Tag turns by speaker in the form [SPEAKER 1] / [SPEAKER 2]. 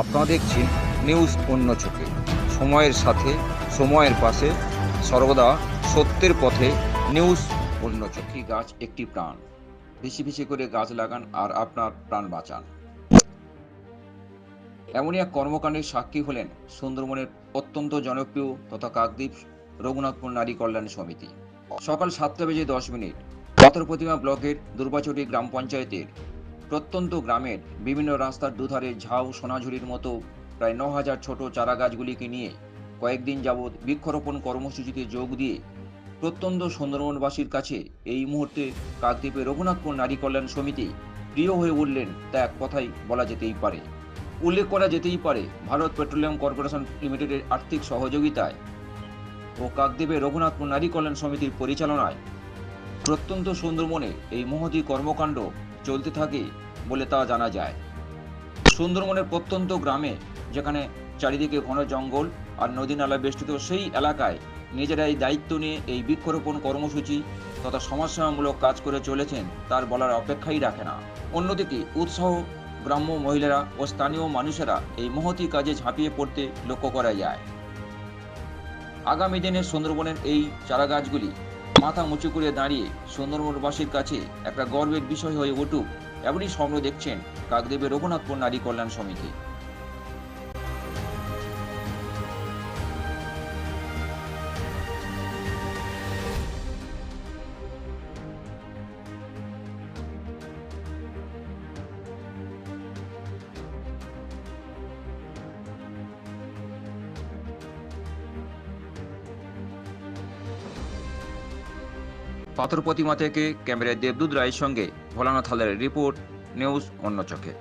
[SPEAKER 1] আপনারা দেখছেন নিউজ অন্য চোখে। সময়ের সাথে, সময়ের পাশে, সর্বদা সত্যের পথে নিউজ অন্য চোখে। গাছ একটি প্রাণ। বেশি বেশি করে গাছ লাগান আর আপনার প্রাণ বাঁচান। এমনই এক কর্মকাণ্ডের সাক্ষী হলেন সুন্দরবনের অত্যন্ত জনপ্রিয় তথা কাকদ্বীপ রঘুনাথপুর নারী কল্যাণ সমিতি। সকাল সাতটা বেজে দশ মিনিট। পাথর প্রতিমা ব্লকের দুর্বাচটি গ্রাম পঞ্চায়েতের প্রত্যন্ত গ্রামের বিভিন্ন রাস্তার দুধারে ঝাউ সোনাঝুরির মতো প্রায় ন হাজার ছোট চারা গাছগুলিকে নিয়ে কয়েকদিন যাবৎ বৃক্ষরোপণ কর্মসূচিতে যোগ দিয়ে প্রত্যন্ত সুন্দরবনবাসীর কাছে এই মুহূর্তে কাকদ্বীপের রঘুনাথপুর নারী কল্যাণ সমিতি প্রিয় হয়ে উঠলেন তা এক কথাই বলা যেতেই পারে। উল্লেখ করা যেতেই পারে, ভারত পেট্রোলিয়াম কর্পোরেশন লিমিটেডের আর্থিক সহযোগিতায় ও কাকদ্বীপের রঘুনাথপুর নারী কল্যাণ সমিতির পরিচালনায় প্রত্যন্ত সুন্দরবনে এই মহতী কর্মকাণ্ড চলতে থাকে বলে তা জানা যায়। সুন্দরবনের প্রত্যন্ত গ্রামে, যেখানে চারিদিকে ঘন জঙ্গল আর নদী নালা বেষ্টিত, সেই এলাকায় নিজেরাই দায়িত্ব নিয়ে এই বৃক্ষরোপণ কর্মসূচি তথা সমাজসেবামূলক কাজ করে চলেছেন তার বলার অপেক্ষাই রাখে না। অন্যদিকে উৎসাহ গ্রাম্য মহিলারা ও স্থানীয় মানুষেরা এই মহতী কাজে ঝাঁপিয়ে পড়তে লক্ষ্য করা যায়। আগামী দিনে সুন্দরবনের এই চারাগাছগুলি মাথা উঁচু করে দাঁড়িয়ে সুন্দরবনবাসীর কাছে একটা গর্বের বিষয় হয়ে উঠুক, এমনই স্বপ্ন দেখছেন কাকদেবের রঘুনাথপুর নারী কল্যাণ সমিতি। পাথর প্রতিমা থেকে ক্যামেরায় দেবদূত রায়ের সঙ্গে ভোলানাথ হালের রিপোর্ট নিউজ অন্য চোখে।